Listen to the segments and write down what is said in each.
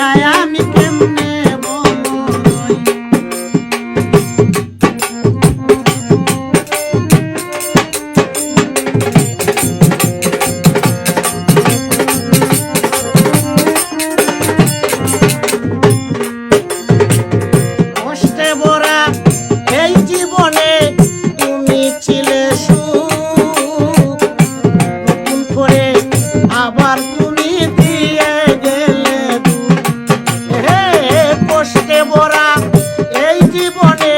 लगाया জীবনে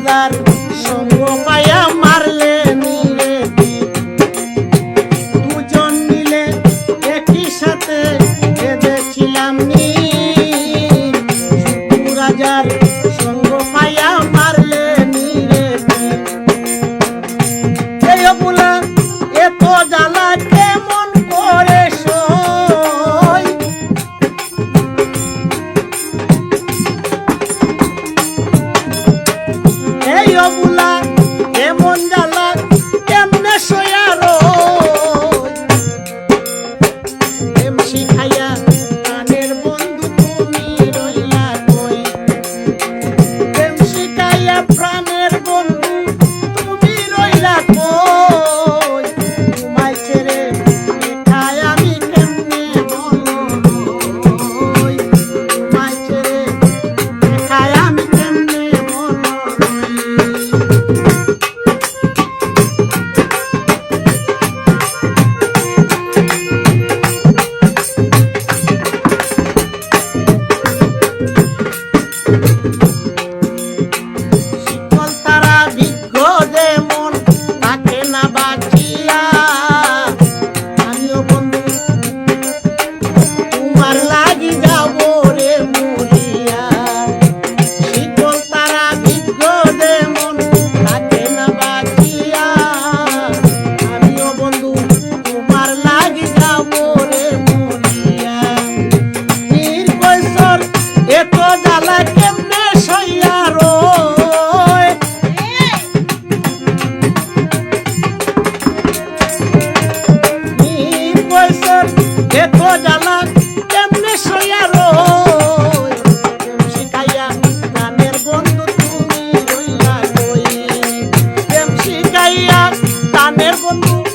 হাজার সঙ্গ পায়া মারলে মিলে দুজন মিলে একই সাথে বেঁধেছিলাম নি রাজার বুলা এমন জ্বালা কেমনে সয়ারো এম শিখাইয়া con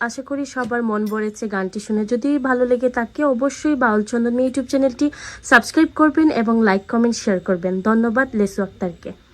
আশা করি সবার মন ভরেছে গানটি শুনে। যদি ভালো লেগে থাকে, অবশ্যই বাউল চন্দন ইউটিউব চ্যানেলটি সাবস্ক্রাইব করবেন এবং লাইক, কমেন্ট, শেয়ার করবেন। ধন্যবাদ লেসু আক্তারকে।